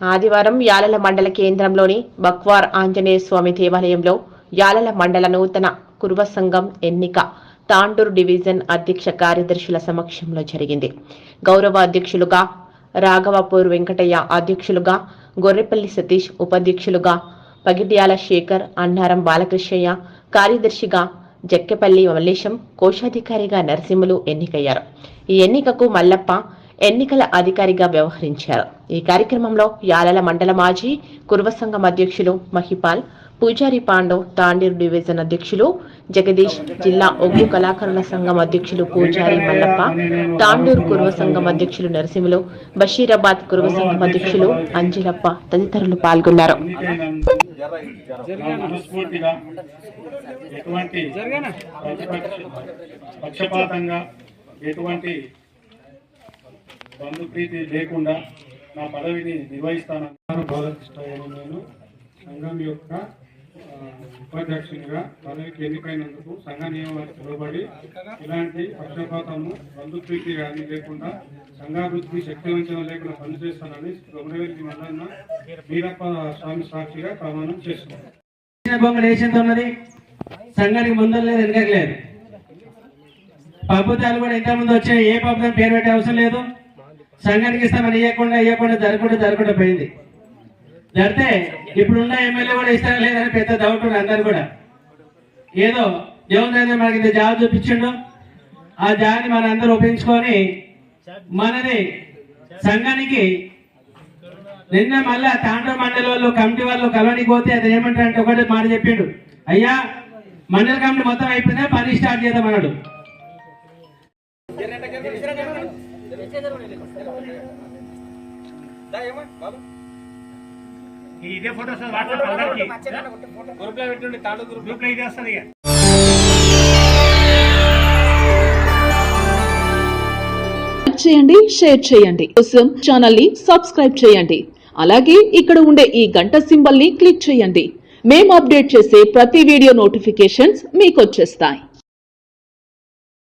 ఆదివారం యాలల మండల కేంద్రంలోని బక్వార్ ఆంజనేయ స్వామి దేవాలయంలో యాలల మండల నూతన కురువ సంఘం ఎన్నిక. తాండూరు డివిజన్ అధ్యక్ష కార్యదర్శుల సమక్షంలో జరిగింది. గౌరవ అధ్యక్షులుగా రాఘవపూర్ వెంకటయ్య అధ్యక్షులుగా గొర్రెపల్లి సతీష్ ఉపాధ్యక్షులుగా పగిడ్యాల శేఖర్ అన్నారం బాలకృష్ణయ్య కార్యదర్శిగా జక్కెపల్లి మల్లేశం కోశాధికారిగా నరసింహులు ఎన్నికయ్యారు. ఈ ఎన్నికకు మల్లప్ప ఎన్నికల అధికారిగా వ్యవహరించారు. ఈ కార్యక్రమంలో యాలల మండల మాజీ కురువ సంఘం అధ్యక్షులు మహిపాల్ పూజారి పాండవ్ తాండూరు డివిజన్ అధ్యక్షులు జగదీష్ జిల్లా ఒగ్గు కళాకారుల సంఘం అధ్యక్షులు పూజారి మల్లప్ప తాండూరు కురువ సంఘం అధ్యక్షులు నరసింహులు బషీరాబాద్ కురువ సంఘం అధ్యక్షులు అంజిలప్ప తదితరులు పాల్గొన్నారు. ఎటువంటి బంధు ప్రీతి బంధుప్రీతి లేకుండా నా పదవిని నిర్వహిస్తానన్నారు బాలకృష్ణ నేను సంఘం యొక్క ఉపాధ్యక్షునిగా పదవికి ఎన్నికైనందుకు సంఘ నియమాలకు లోబడి ఇలాంటి పక్షపాతము బంధుప్రీతి కానీ లేకుండా సంఘాభివృద్ధి శక్తివంచన లేకుండా పనిచేస్తానని గౌరవేలికి మల్లన్న వీరప్ప స్వామి సాక్షిగా ప్రమాణం చేస్తున్నారు ఉన్నది. సంఘానికి ముందర లేదు వెనక లేదు. ప్రభుత్వాలు కూడా ఇంత వచ్చాయి. ఏ ప్రభుత్వం పేరు పెట్టే అవసరం లేదు. సంఘానికి ఇస్తామని ఇవ్వకుండా ఇవ్వకుండా జరగకుండా జరగకుండా పోయింది. జరితే ఇప్పుడున్న ఎమ్మెల్యే కూడా ఇస్తారా లేదని పెద్ద డౌట్ అందరు కూడా. ఏదో దేవుని దగ్గర మనకి ఇంత జాబ్ చూపించిండు. ఆ జాబ్ని మన అందరూ ఉపయోగించుకొని మనది సంఘానికి నిన్న మళ్ళా తాండ్ర మండలి వాళ్ళు కమిటీ వాళ్ళు కలవడానికి పోతే అది ఏమంటారంటే ఒకటి మాట చెప్పిండు. అయ్యా మండలి కమిటీ మొత్తం అయిపోయిందా? పని స్టార్ట్ చేద్దాం అన్నాడు. ఇదే ఫోటోస్ వాట్సాప్ అందరికి. గ్రూప్లో పెట్టుండి తాడు గ్రూప్లో. ఇది వస్తుంది ఇక. చేయండి షేర్ చేయండి. కోసం ఛానల్ని సబ్స్క్రైబ్ చేయండి. అలాగే ఇక్కడ ఉండే ఈ గంట సింబల్ని క్లిక్ చేయండి. మేము అప్డేట్ చేసే ప్రతి వీడియో నోటిఫికేషన్స్ మీకు వచ్చేస్తాయి.